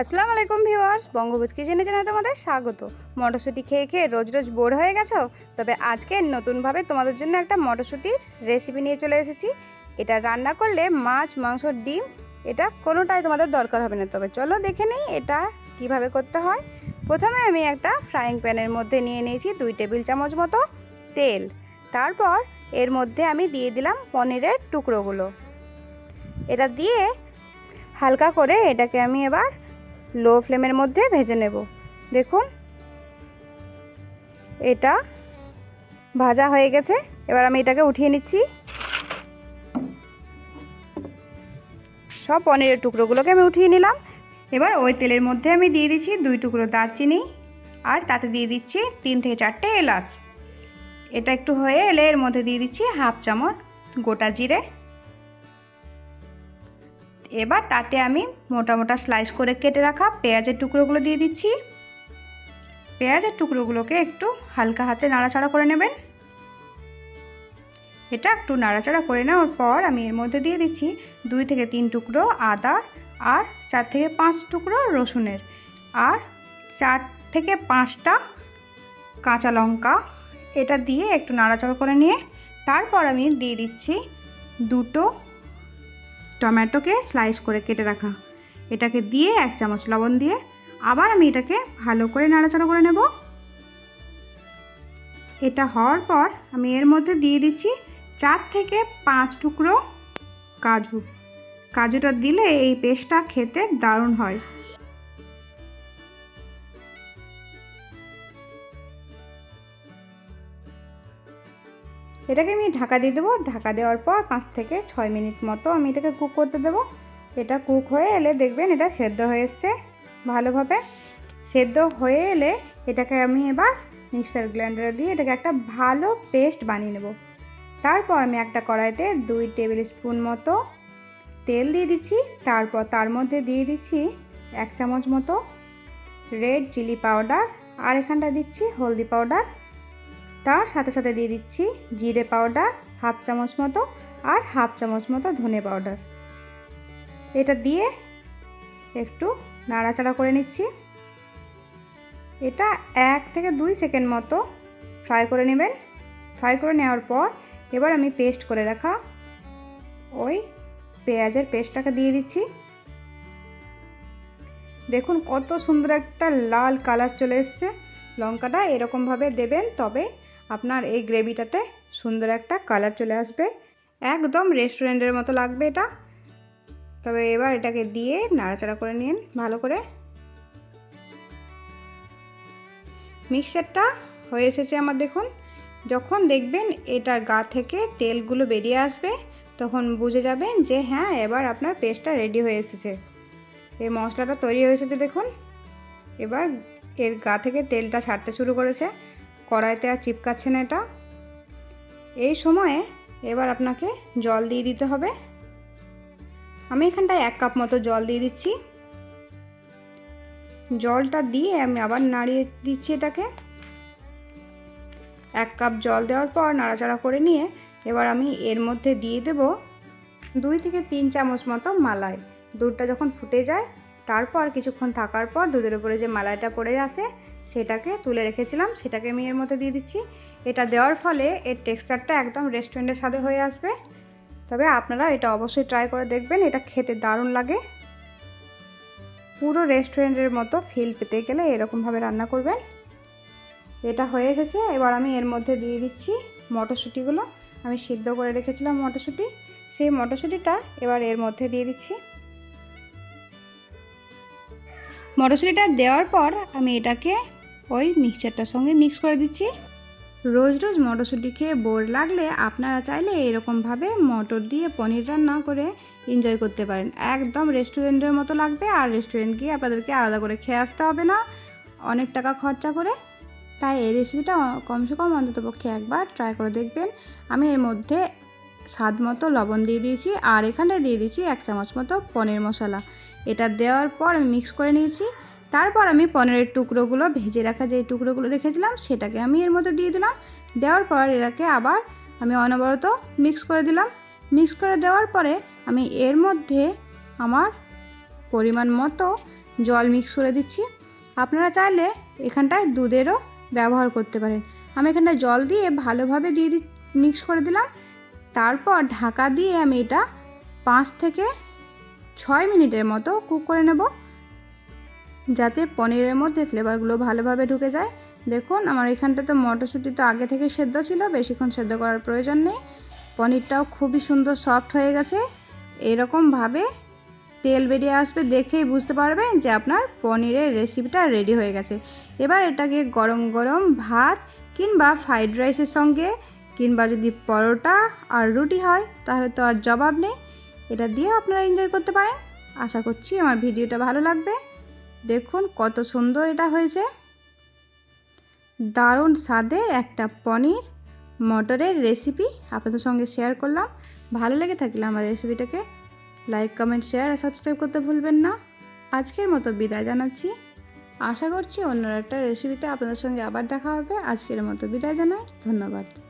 আসসালামু আলাইকুম ভিউয়ার্স, বঙ্গভোজ কিচেনে জানাই তোমাদের স্বাগত। মটরশুঁটি খেয়ে খেয়ে রোজ রোজ বোর হয়ে গেছো? তবে আজকে নতুনভাবে তোমাদের জন্য একটা মটরশুঁটির রেসিপি নিয়ে চলে এসেছি। এটা রান্না করলে মাছ, মাংস, ডিম, এটা কোনোটাই তোমাদের দরকার হবে না। তবে চলো দেখে নিই এটা কীভাবে করতে হয়। প্রথমে আমি একটা ফ্রাইং প্যানের মধ্যে নিয়ে নিয়েছি দুই টেবিল চামচ মতো তেল। তারপর এর মধ্যে আমি দিয়ে দিলাম পনিরের টুকরোগুলো। এটা দিয়ে হালকা করে এটাকে আমি এবার লো ফ্লেমের মধ্যে ভেজে নেব। দেখুন। এটা ভাজা হয়ে গেছে। এবার আমি এটাকে উঠিয়ে নিচ্ছি। সব পনিরের টুকরোগুলোকে আমি উঠিয়ে নিলাম। এবার ওই তেলের মধ্যে আমি দিয়ে দিচ্ছি দুই টুকরো দারচিনি আর তাতে দিয়ে দিচ্ছি তিন থেকে চারটে এলাচ। এটা একটু হয়ে এলে এর মধ্যে দিয়ে দিচ্ছি হাফ চামচ গোটা জিরে। এবার তাতে আমি মোটা মোটা স্লাইস করে কেটে রাখা পেঁয়াজের টুকরোগুলো দিয়ে দিচ্ছি। পেঁয়াজের টুকরোগুলোকে একটু হালকা হাতে নাড়াচাড়া করে নেবেন। এটা একটু নাড়াচাড়া করে নেওয়ার পর আমি এর মধ্যে দিয়ে দিচ্ছি দুই থেকে তিন টুকরো আদা আর চার থেকে পাঁচ টুকরো রসুনের আর চার থেকে পাঁচটা কাঁচা লঙ্কা। এটা দিয়ে একটু নাড়াচাড়া করে নিয়ে তারপর আমি দিয়ে দিচ্ছি দুটো টমেটোকে স্লাইস করে কেটে রাখা। এটাকে দিয়ে এক চামচ লবণ দিয়ে আবার আমি এটাকে ভালো করে নাড়াচাড়া করে নেব। এটা হওয়ার পর আমি এর মধ্যে দিয়ে দিচ্ছি চার থেকে পাঁচ টুকরো কাজু। কাজুটা দিলে এই পেস্টটা খেতে দারুণ হয়। এটাকে আমি ঢাকা দিয়ে দেবো। ঢাকা দেওয়ার পর পাঁচ থেকে ছয় মিনিট মতো আমি এটাকে কুক করতে দেবো। এটা কুক হয়ে এলে দেখবেন এটা সেদ্ধ হয়ে এসছে ভালোভাবে। সেদ্ধ হয়ে এলে এটাকে আমি এবার মিক্সার গ্রাইন্ডারে দিয়ে এটাকে একটা ভালো পেস্ট বানিয়ে নেব। তারপর আমি একটা কড়াইতে দুই টেবিল স্পুন মতো তেল দিয়ে দিচ্ছি। তারপর তার মধ্যে দিয়ে দিচ্ছি এক চামচ মতো রেড চিলি পাউডার। আর এখানটা দিচ্ছি হলদি পাউডার। তার সাথে সাথে দিয়ে দিচ্ছি, জিরে পাউডার হাফ চামচ মতো আর হাফ চামচ মতো ধনে পাউডার এটা দিয়ে একটু নাড়াচাড়া করে নিচ্ছি। এটা এক থেকে দুই সেকেন্ড মতো ফ্রাই করে নেবেন। ফ্রাই করে নেওয়ার পর এবার আমি পেস্ট করে রাখা ওই পেঁয়াজের পেস্টটাকে দিয়ে দিচ্ছি। দেখুন কত সুন্দর একটা লাল কালার চলে এসছে। লঙ্কাটা এরকমভাবে দেবেন, তবে আপনার এই গ্রেভিটাতে সুন্দর একটা কালার চলে আসবে। একদম রেস্টুরেন্টের মতো লাগবে এটা। তবে এবার এটাকে দিয়ে নাড়াচাড়া করে নিন ভালো করে। মিক্সারটা হয়ে এসেছে আমার দেখুন। যখন দেখবেন এটার গা থেকে তেলগুলো বেরিয়ে আসবে, তখন বুঝে যাবেন যে হ্যাঁ এবার আপনার পেস্টটা রেডি হয়ে এসেছে। এই মশলাটা তৈরি হয়ে এসেছে দেখুন। এবার এর গা থেকে তেলটা ছাড়তে শুরু করেছে। কড়াইতে আর চিপকাচ্ছে না এটা। এই সময়ে এবার আপনাকে জল দিয়ে দিতে হবে। আমি এখানটায় এক কাপ মতো জল দিয়ে দিচ্ছি। জলটা দিয়ে আমি আবার নাড়িয়ে দিচ্ছি এটাকে। এক কাপ জল দেওয়ার পর নাড়াচাড়া করে নিয়ে এবার আমি এর মধ্যে দিয়ে দেব দুই থেকে তিন চামচ মতো মালাই। দুধটা যখন ফুটে যায়, তারপর কিছুক্ষণ থাকার পর দুধের উপরে যে মালাইটা পড়ে আসে সেটাকে তুলে রেখেছিলাম, সেটাকে আমি এর মধ্যে দিয়ে দিচ্ছি। এটা দেওয়ার ফলে এর টেক্সচারটা একদম রেস্টুরেন্টের সাথে হয়ে আসবে। তবে আপনারা এটা অবশ্যই ট্রাই করে দেখবেন, এটা খেতে দারুণ লাগে। পুরো রেস্টুরেন্টের মতো ফিল পেতে গেলে এরকমভাবে রান্না করবেন। এটা হয়ে এসেছে, এবার আমি এর মধ্যে দিয়ে দিচ্ছি মটরশুঁটিগুলো। আমি সিদ্ধ করে রেখেছিলাম মটরশুঁটি। সেই মটরশুঁটিটা এবার এর মধ্যে দিয়ে দিচ্ছি। মটরশুঁটিটা দেওয়ার পর আমি এটাকে ওই মিক্সচারটার সঙ্গে মিক্স করে দিচ্ছি। রোজ রোজ মটরশুঁটি খেয়ে বোর লাগলে আপনারা চাইলে এরকমভাবে মটর দিয়ে পনির রান্না করে এনজয় করতে পারেন। একদম রেস্টুরেন্টের মতো লাগবে আর রেস্টুরেন্ট গিয়ে আপনাদেরকে আলাদা করে খেয়ে আসতে হবে না। অনেক টাকা খরচা করে। তাই এই রেসিপিটা কমসে কম অন্ততপক্ষে একবার ট্রাই করে দেখবেন। আমি এর মধ্যে স্বাদ মতো লবণ দিয়ে দিয়েছি আর এখানটায় দিয়ে দিয়েছি এক চামচ মতো পনির মশলা। এটা দেওয়ার পর আমি মিক্স করে নিয়েছি। তারপর আমি পনিরের টুকরোগুলো ভেজে রাখা যে টুকরোগুলো রেখেছিলাম, সেটাকে আমি এর মধ্যে দিয়ে দিলাম। দেওয়ার পর এটাকে আবার আমি অনবরত মিক্স করে দিলাম। মিক্স করে দেওয়ার পরে আমি এর মধ্যে আমার পরিমাণ মতো জল মিক্স করে দিচ্ছি। আপনারা চাইলে এখানটায় দুধেরও ব্যবহার করতে পারেন। আমি এখানটায় জল দিয়ে ভালোভাবে দিয়ে দি মিক্স করে দিলাম। তারপর ঢাকা দিয়ে আমি এটা পাঁচ থেকে ছয় মিনিটের মতো কুক করে নেব। যাতে পনিরের মধ্যে ফ্লেভারগুলো ভালোভাবে ঢুকে যায়। দেখুন, আমার এখানটাতে মটরশুঁটি তো আগে থেকে সেদ্ধ ছিল, বেশিক্ষণ সেদ্ধ করার প্রয়োজন নেই। পনিরটাও খুবই সুন্দর সফট হয়ে গেছে। এরকমভাবে তেল বেরিয়ে আসবে দেখেই বুঝতে পারবেন যে আপনার পনিরের রেসিপিটা রেডি হয়ে গেছে। এবার এটাকে গরম গরম ভাত কিংবা ফ্রাইড রাইসের সঙ্গে কিংবা যদি পরোটা আর রুটি হয়, তাহলে তো আর জবাব নেই। এটা দিয়ে আপনারা এনজয় করতে পারেন। আশা করছি আমার ভিডিওটা ভালো লাগবে। দেখুন কত সুন্দর এটা হয়েছে। দারুণ স্বাদের একটা পনির মটরের রেসিপি আপনাদের সঙ্গে শেয়ার করলাম। ভালো লেগে থাকলে আমার রেসিপিটাকে লাইক কমেন্ট শেয়ার আর সাবস্ক্রাইব করতে ভুলবেন না। আজকের মতো বিদায় জানাচ্ছি। আশা করছি অন্য একটা রেসিপিতে আপনাদের সঙ্গে আবার দেখা হবে। আজকের মতো বিদায় জানাই। ধন্যবাদ।